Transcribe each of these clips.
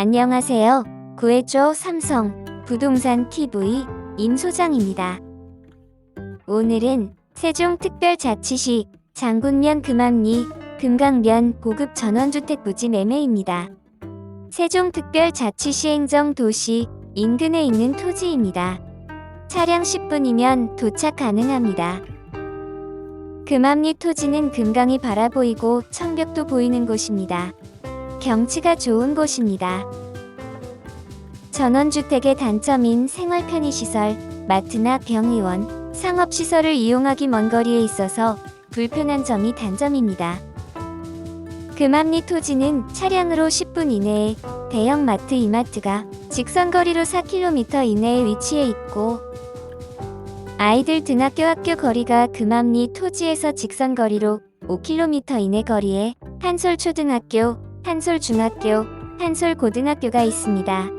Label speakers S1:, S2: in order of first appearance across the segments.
S1: 안녕하세요. 구해줘 삼성 부동산 TV 임 소장입니다. 오늘은 세종특별자치시 장군면 금암리 금강면 고급 전원주택 부지 매매입니다. 세종특별자치시 행정도시 인근에 있는 토지입니다. 차량 10분이면 도착 가능합니다. 금암리 토지는 금강이 바라보이고 청벽도 보이는 곳입니다. 경치가 좋은 곳입니다. 전원주택의 단점인 생활 편의시설, 마트나 병의원, 상업시설을 이용하기 먼 거리에 있어서 불편한 점이 단점입니다. 금암리 토지는 차량으로 10분 이내에 대형 마트 이마트가 직선거리로 4km 이내에 위치해 있고 아이들 등학교 학교 거리가 금암리 토지에서 직선거리로 5km 이내 거리에 한솔초등학교, 한솔중학교, 한솔고등학교가 있습니다.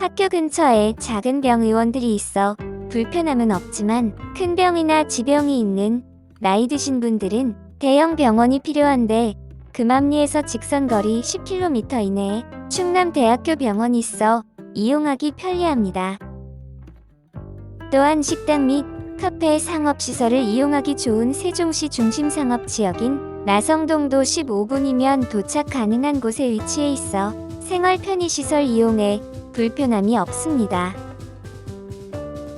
S1: 학교 근처에 작은 병의원들이 있어 불편함은 없지만 큰 병이나 지병이 있는 나이 드신 분들은 대형 병원이 필요한데 금암리에서 직선거리 10km 이내에 충남대학교 병원이 있어 이용하기 편리합니다. 또한 식당 및 카페 상업시설을 이용하기 좋은 세종시 중심 상업지역인 나성동도 15분이면 도착 가능한 곳에 위치해 있어 생활 편의시설 이용에 불편함이 없습니다.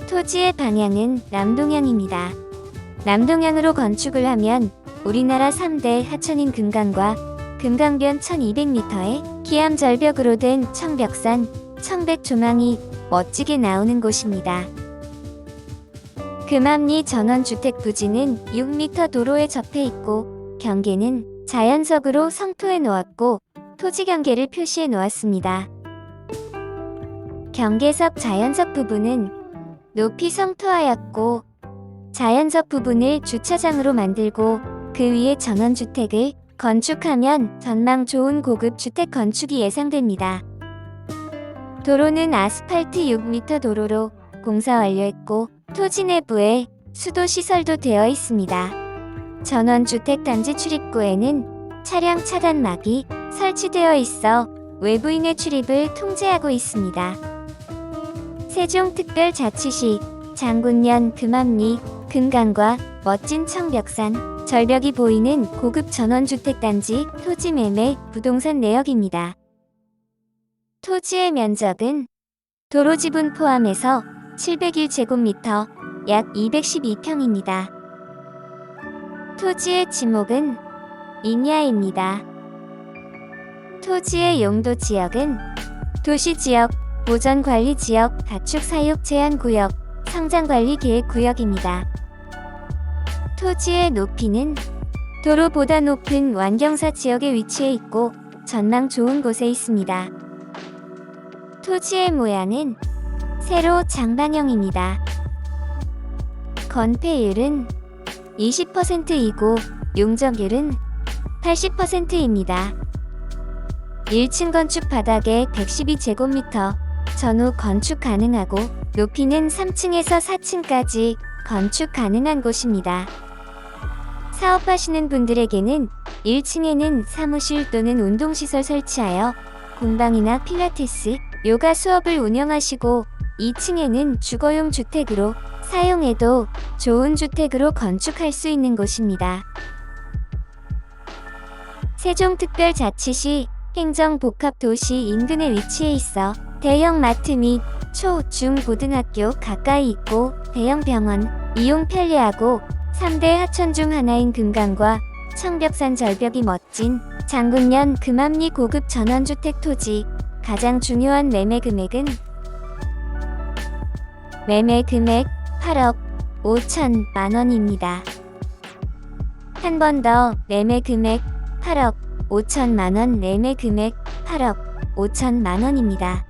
S1: 토지의 방향은 남동향입니다. 남동향으로 건축을 하면 우리나라 3대 하천인 금강과 금강변 1200m의 기암 절벽으로 된 청벽산, 청백조망이 멋지게 나오는 곳입니다. 금암리 전원주택 부지는 6m 도로에 접해 있고 경계는 자연석으로 성토해 놓았고 토지 경계를 표시해 놓았습니다. 경계석 자연석 부분은 높이 성토하였고 자연석 부분을 주차장으로 만들고 그 위에 전원주택을 건축하면 전망 좋은 고급 주택 건축이 예상됩니다. 도로는 아스팔트 6m 도로로 공사 완료했고 토지 내부에 수도 시설도 되어 있습니다. 전원주택 단지 출입구에는 차량 차단막이 설치되어 있어 외부인의 출입을 통제하고 있습니다. 세종특별자치시 장군면 금암리 금강과 멋진 청벽산 절벽이 보이는 고급 전원주택 단지 토지 매매 부동산 내역입니다. 토지의 면적은 도로 지분 포함해서 701제곱미터 약 212평입니다. 토지의 지목은 인야입니다. 토지의 용도 지역은 도시지역, 보전관리지역, 가축사육 제한구역, 성장관리계획구역입니다. 토지의 높이는 도로보다 높은 완경사 지역에 위치해 있고 전망 좋은 곳에 있습니다. 토지의 모양은 세로 장방형입니다. 건폐율은 20%이고 용적률은 80%입니다. 1층 건축 바닥에 112제곱미터 전후 건축 가능하고 높이는 3층에서 4층까지 건축 가능한 곳입니다. 사업하시는 분들에게는 1층에는 사무실 또는 운동시설 설치하여 공방이나 필라테스, 요가 수업을 운영하시고 2층에는 주거용 주택으로 사용해도 좋은 주택으로 건축할 수 있는 곳입니다. 세종특별자치시 행정복합도시 인근에 위치해 있어 대형 마트 및 초, 중, 고등학교 가까이 있고 대형 병원, 이용 편리하고 3대 하천 중 하나인 금강과 청벽산 절벽이 멋진 장군면 금암리 고급 전원주택 토지 가장 중요한 매매 금액은 매매 금액 8억 5천만 원입니다. 한 번 더 매매 금액 8억 5천만 원 매매 금액 8억 5천만 원입니다.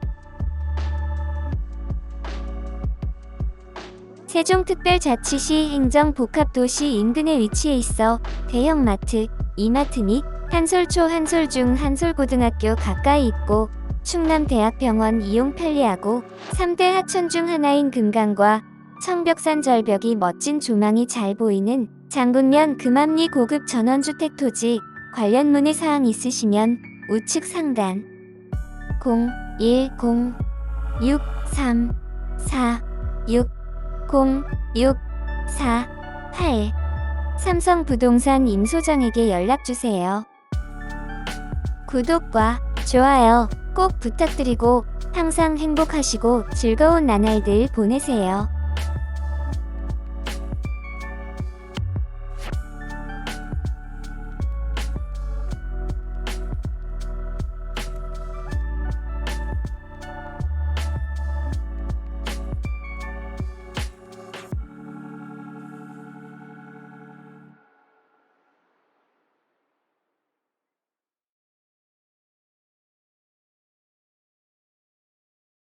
S1: 세종특별자치시 행정복합도시 인근에 위치해 있어 대형마트, 이마트 및 한솔초 한솔중 한솔고등학교 가까이 있고 충남대학병원 이용 편리하고 3대 하천 중 하나인 금강과 청벽산 절벽이 멋진 조망이 잘 보이는 장군면 금암리 고급 전원주택 토지 관련 문의 사항 있으시면 우측 상단 0 1 0 6 3 4 6 0 6 4 8 삼성부동산 임소정에게 연락주세요. 구독과 좋아요 꼭 부탁드리고 항상 행복하시고 즐거운 나날들 보내세요.